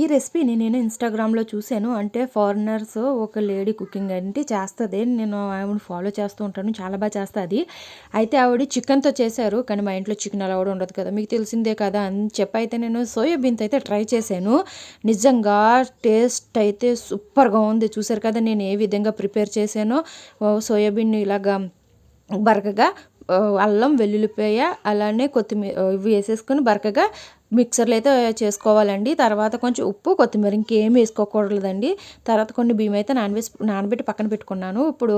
ఈ రెసిపీని నేను ఇన్స్టాగ్రామ్లో చూశాను. అంటే ఫారినర్స్ ఒక లేడీ కుకింగ్ అంటే చేస్తుంది. నేను ఆవిడ ఫాలో చేస్తూ ఉంటాను. చాలా బాగా చేస్తుంది. అయితే ఆవిడ చికెన్తో చేశారు. కానీ మా ఇంట్లో చికెన్ అలా కూడా ఉండదు కదా. మీకు తెలిసిందే కదా అని చెప్పి అయితే నేను సోయాబీన్తో అయితే ట్రై చేశాను. నిజంగా టేస్ట్ అయితే సూపర్గా ఉంది. చూసారు కదా నేను ఏ విధంగా ప్రిపేర్ చేశానో. సోయాబీన్ ఇలాగా బరకగా అల్లం వెల్లుల్లిపాయ అలానే కొత్తిమీర ఇవి వేసేసుకొని బరకగా మిక్సర్లో అయితే చేసుకోవాలండి. తర్వాత కొంచెం ఉప్పు కొత్తిమీర ఇంకేం వేసుకోకూడదండి. తర్వాత కొన్ని బియ్యం అయితే నానబెట్టి నానబెట్టి పక్కన పెట్టుకున్నాను. ఇప్పుడు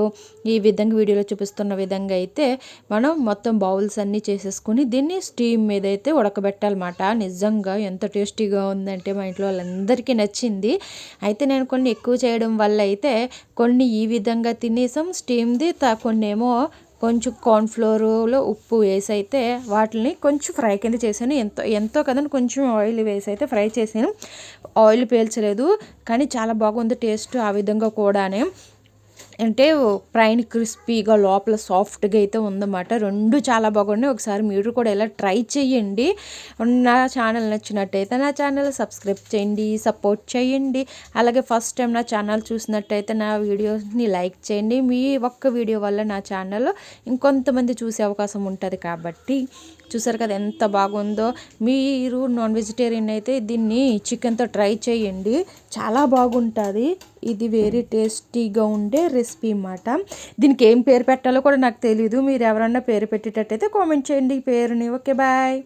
ఈ విధంగా వీడియోలో చూపిస్తున్న విధంగా అయితే మనం మొత్తం బౌల్స్ అన్నీ చేసేసుకుని దీన్ని స్టీమ్ మీద అయితే ఉడకబెట్టాలన్నమాట. నిజంగా ఎంత టేస్టీగా ఉందంటే మా ఇంట్లో వాళ్ళందరికీ నచ్చింది. అయితే నేను కొన్ని ఎక్కువ చేయడం వల్ల అయితే కొన్ని ఈ విధంగా తినేసాం. స్టీమ్ది కొన్ని ఏమో కొంచెం కార్న్ఫ్లోర్లో ఉప్పు వేసి అయితే వాటిని కొంచెం ఫ్రై కింద చేశాను. ఎంతో ఎంతో కదండి కొంచెం ఆయిల్ వేసి అయితే ఫ్రై చేశాను. ఆయిల్ పేల్చలేదు కానీ చాలా బాగుంది టేస్ట్ ఆ విధంగా కూడానే. అంటే పైన క్రిస్పీగా లోపల సాఫ్ట్గా అయితే ఉందన్నమాట. రెండు చాలా బాగున్నాయి. ఒకసారి మీరు కూడా ఇలా ట్రై చేయండి నా ఛానల్ నచ్చినట్టయితే నా ఛానల్ సబ్స్క్రైబ్ చేయండి సపోర్ట్ చేయండి. అలాగే ఫస్ట్ టైం నా ఛానల్ చూసినట్టయితే నా వీడియోస్ని లైక్ చేయండి. మీ ఒక్క వీడియో వల్ల నా ఛానల్ ఇంకొంతమంది చూసే అవకాశం ఉంటుంది కాబట్టి చూసారు కదా ఎంత బాగుందో. మీరు నాన్ వెజిటేరియన్ అయితే దీన్ని చికెన్తో ట్రై చేయండి. చాలా బాగుంటుంది. ఇది వెరీ టేస్టీగా ఉండే రెసిపీ అన్నమాట. దీనికి ఏం పేరు పెట్టాలో కూడా నాకు తెలియదు మీరు ఎవరన్నా పేరు పెట్టేటట్టయితే కామెంట్ చేయండి. ఈ పేరుని. Okay bye